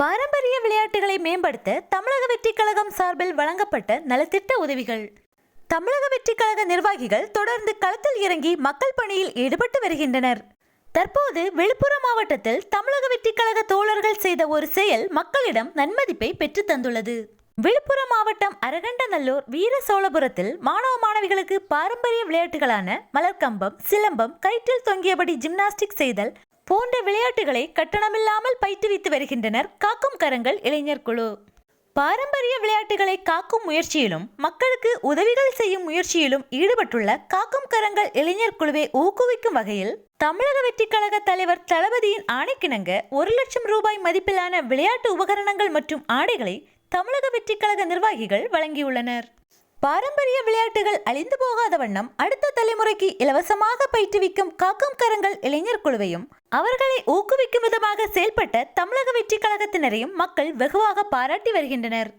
பாரம்பரிய விளையாட்டுகளை மேம்படுத்த தமிழக வெற்றிக் கழகம் சார்பில் வழங்கப்பட்ட நலத்திட்ட உதவிகள். தமிழக வெற்றிக் கழக நிர்வாகிகள் தொடர்ந்து களத்தில் இறங்கி மக்கள் பணியில் ஈடுபட்டு வருகின்றனர். தற்போது விழுப்புரம் மாவட்டத்தில் தமிழக வெற்றிக் கழக தோழர்கள் செய்த ஒரு செயல் மக்களிடம் நன்மதிப்பை பெற்று தந்துள்ளது. விழுப்புரம் மாவட்டம் அரகண்டநல்லூர் வீர சோழபுரத்தில் மாணவ மாணவிகளுக்கு பாரம்பரிய விளையாட்டுகளான மலர்கம்பம் சிலம்பம் கயிற்றில் தொங்கியபடி ஜிம்னாஸ்டிக் செய்தல் போன்ற விளையாட்டுகளை கட்டணமில்லாமல் பயிற்றுவித்து வருகின்றனர் காக்கும் கரங்கள் இளைஞர் குழு. பாரம்பரிய விளையாட்டுகளை காக்கும் முயற்சியிலும் மக்களுக்கு உதவிகள் செய்யும் முயற்சியிலும் ஈடுபட்டுள்ள காக்கும் கரங்கள் இளைஞர் குழுவை ஊக்குவிக்கும் வகையில் தமிழக வெற்றிக் கழக தலைவர் தளபதியின் ஆணைக்கிணங்க ஒரு லட்சம் ரூபாய் மதிப்பிலான விளையாட்டு உபகரணங்கள் மற்றும் ஆடைகளை தமிழக வெற்றிக் கழக நிர்வாகிகள் வழங்கியுள்ளனர். பாரம்பரிய விளையாட்டுகள் அழிந்து போகாத வண்ணம் அடுத்த தலைமுறைக்கு இலவசமாக பயிற்றுவிக்கும் காக்கும் கரங்கள் இளைஞர் குழுவையும் அவர்களை ஊக்குவிக்கும் விதமாக செயல்பட்ட தமிழக வெற்றிக் கழகத்தினரையும் மக்கள் வெகுவாக பாராட்டி வருகின்றனர்.